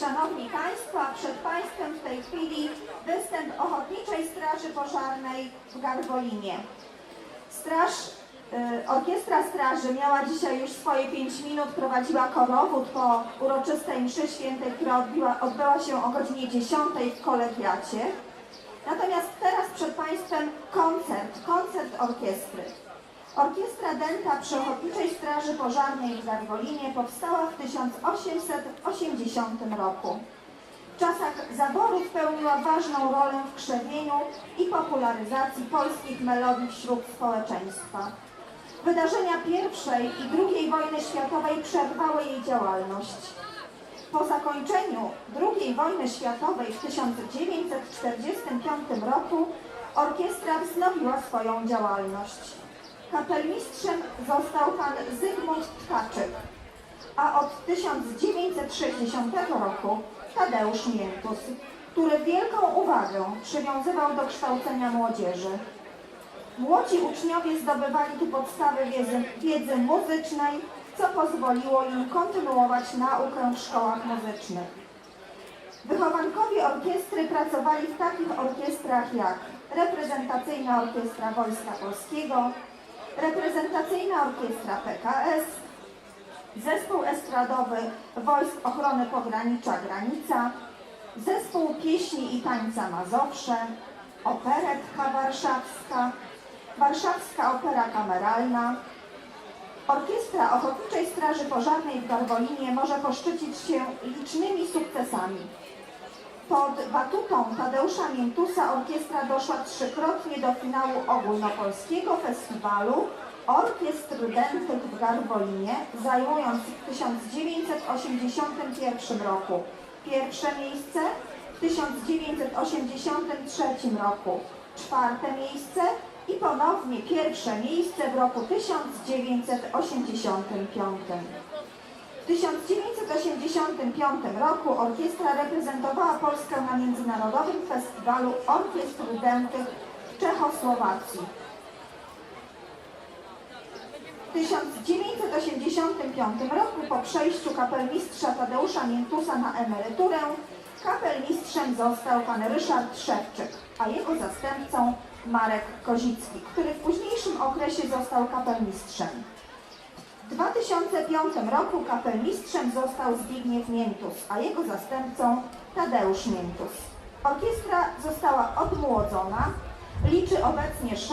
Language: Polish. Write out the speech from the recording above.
Szanowni Państwo, przed Państwem w tej chwili występ Ochotniczej Straży Pożarnej w Garwolinie. Straż, y, Orkiestra Straży miała dzisiaj już swoje 5 minut, prowadziła korowód po uroczystej mszy świętej, która odbyła się o godzinie 10 w kolegiacie. Natomiast teraz przed Państwem koncert, koncert orkiestry. Przy Ochotniczej Straży Pożarnej w Garwolinie powstała w 1880 roku. W czasach zaborów pełniła ważną rolę w krzewieniu i popularyzacji polskich melodii wśród społeczeństwa. Wydarzenia I i II wojny światowej przerwały jej działalność. Po zakończeniu II wojny światowej w 1945 roku orkiestra wznowiła swoją działalność. Kapelmistrzem został pan Zygmunt Tkaczyk, a od 1960 roku Tadeusz Miętus, który wielką uwagę przywiązywał do kształcenia młodzieży. Młodzi uczniowie zdobywali tu podstawy wiedzy, wiedzy muzycznej, co pozwoliło im kontynuować naukę w szkołach muzycznych. Wychowankowie orkiestry pracowali w takich orkiestrach jak reprezentacyjna orkiestra Wojska Polskiego, reprezentacyjna orkiestra PKS, zespół estradowy Wojsk Ochrony Pogranicza Granica, zespół pieśni i tańca Mazowsze, operetka warszawska, warszawska opera kameralna, Orkiestra Ochotniczej Straży Pożarnej w Garwolinie może poszczycić się licznymi sukcesami. Pod batutą Tadeusza Miętusa orkiestra doszła trzykrotnie do finału ogólnopolskiego festiwalu Orkiestr Dętych w Garwolinie, zajmując w 1981 roku pierwsze miejsce, w 1983 roku czwarte miejsce i ponownie pierwsze miejsce w roku 1985. W 1985 roku orkiestra reprezentowała Polskę na Międzynarodowym Festiwalu Orkiestr Dętych w Czechosłowacji. W 1985 roku po przejściu kapelmistrza Tadeusza Miętusa na emeryturę kapelmistrzem został pan Ryszard Szewczyk, a jego zastępcą Marek Kozicki, który w późniejszym okresie został kapelmistrzem. W 2005 roku kapelmistrzem został Zbigniew Miętus, a jego zastępcą Tadeusz Miętus. Orkiestra została odmłodzona, liczy obecnie sześć